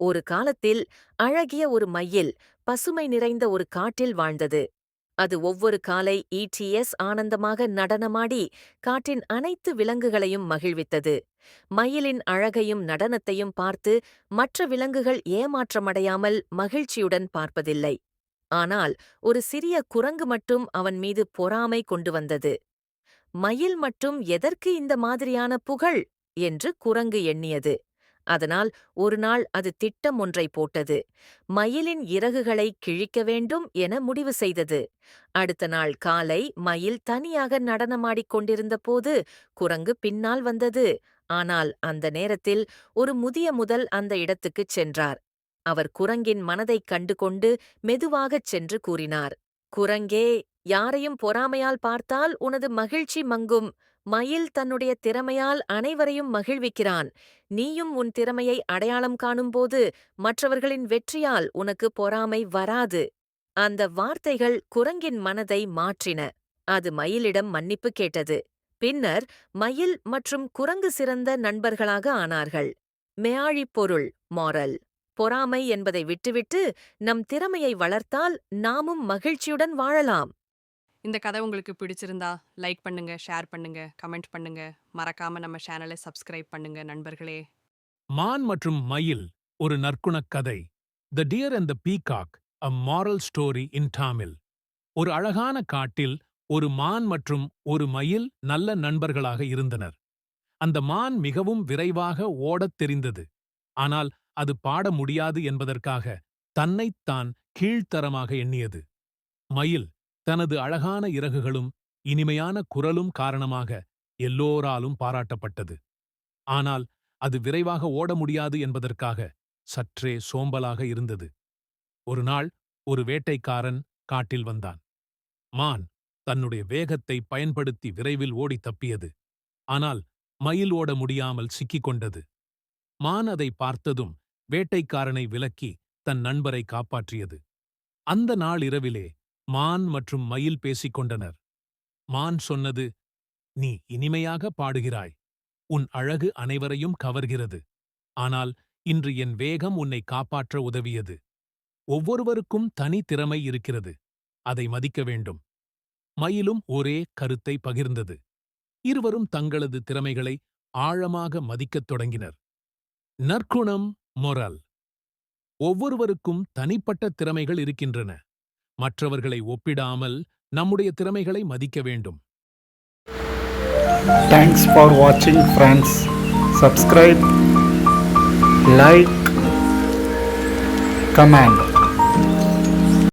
ஒரு காலத்தில் அழகிய ஒரு மயில் பசுமை நிறைந்த ஒரு காட்டில் வாழ்ந்தது. அது ஒவ்வொரு காலை ஈடிஎஸ் ஆனந்தமாக நடனமாடி காட்டின் அனைத்து விலங்குகளையும் மகிழ்வித்தது. மயிலின் அழகையும் நடனத்தையும் பார்த்து மற்ற விலங்குகள் ஏமாற்றமடையாமல் மகிழ்ச்சியுடன் பார்ப்பதில்லை. ஆனால் ஒரு சிறிய குரங்கு மட்டும் அவன் மீது பொறாமை கொண்டு வந்தது. மயில் மட்டும் எதற்கு இந்த மாதிரியான புகழ்? என்று குரங்கு எண்ணியது. அதனால் ஒருநாள் அது திட்டம் ஒன்றை போட்டது. மயிலின் இறகுகளை கிழிக்க வேண்டும் என முடிவு செய்தது. அடுத்த நாள் காலை மயில் தனியாக நடனமாடிக் கொண்டிருந்த போது குரங்கு பின்னால் வந்தது. ஆனால் அந்த நேரத்தில் ஒரு முதிய முதல் அந்த இடத்துக்குச் சென்றார். அவர் குரங்கின் மனதைக் கண்டு கொண்டு மெதுவாகச் சென்று கூறினார் குரங்கே யாரையும் பொறாமையால் பார்த்தால் உனது மகிழ்ச்சி மங்கும். மயில் தன்னுடைய திறமையால் அனைவரையும் மகிழ்விக்கிறான். நீயும் உன் திறமையை அடையாளம் காணும்போது மற்றவர்களின் வெற்றியால் உனக்கு பொறாமை வராது. அந்த வார்த்தைகள் குரங்கின் மனதை மாற்றின. அது மயிலிடம் மன்னிப்பு கேட்டது. பின்னர் மயில் மற்றும் குரங்கு சிறந்த நண்பர்களாக ஆனார்கள். மெயாழி பொருள் மாரல் பொறாமை என்பதை விட்டுவிட்டு நம் திறமையை வளர்த்தால் நாமும் மகிழ்ச்சியுடன் வாழலாம். இந்த கதை உங்களுக்கு பிடிச்சிருந்தா லைக் பண்ணுங்க ஷேர் பண்ணுங்க கமெண்ட் பண்ணுங்க. மறக்காம நம்ம சேனலை சப்ஸ்கிரைப் பண்ணுங்க நண்பர்களே. மான் மற்றும் மயில் ஒரு நற்குணக் கதை. The deer and the peacock a moral story in Tamil ஒரு அழகான காட்டில் ஒரு மான் மற்றும் ஒரு மயில் நல்ல நண்பர்களாக இருந்தனர். அந்த மான் மிகவும் விரைவாக ஓடத் தெரிந்தது. ஆனால் அது பாட முடியாது என்பதற்காக தன்னைத் தான் கீழ்த்தரமாக எண்ணியது. மயில் தனது அழகான இறகுகளும் இனிமையான குரலும் காரணமாக எல்லோராலும் பாராட்டப்பட்டது. ஆனால் அது விரைவாக ஓட முடியாது என்பதற்காக சற்றே சோம்பலாக இருந்தது. ஒரு நாள் ஒரு வேட்டைக்காரன் காட்டில் வந்தான். மான் தன்னுடைய வேகத்தை பயன்படுத்தி விரைவில் ஓடித் தப்பியது. ஆனால் மயில் ஓட முடியாமல் சிக்கிக் கொண்டது. மான் அதை பார்த்ததும் வேட்டைக்காரனை விலக்கி தன் நண்பரை காப்பாற்றியது. அந்த நாள் இரவிலே மான் மற்றும் மயில் பேசிக் கொண்டனர் மான் சொன்னது நீ இனிமையாக பாடுகிறாய். உன் அழகு அனைவரையும் கவர்கிறது. ஆனால் இன்று என் வேகம் உன்னை காப்பாற்ற உதவியது. ஒவ்வொருவருக்கும் தனி திறமை இருக்கிறது. அதை மதிக்க வேண்டும். மயிலும் ஒரே கருத்தை பகிர்ந்தது. இருவரும் தங்களது திறமைகளை ஆழமாக மதிக்கத் தொடங்கினர். நற்குணம் மொரல். ஒவ்வொருவருக்கும் தனிப்பட்ட திறமைகள் இருக்கின்றன. மற்றவர்களை ஒப்பிடாமல் நம்முடைய திறமைகளை மதிக்க வேண்டும் தேங்க்ஸ் ஃபார் வாட்சிங் ஃப்ரெண்ட்ஸ் சப்ஸ்கிரைப் லைக் கமெண்ட்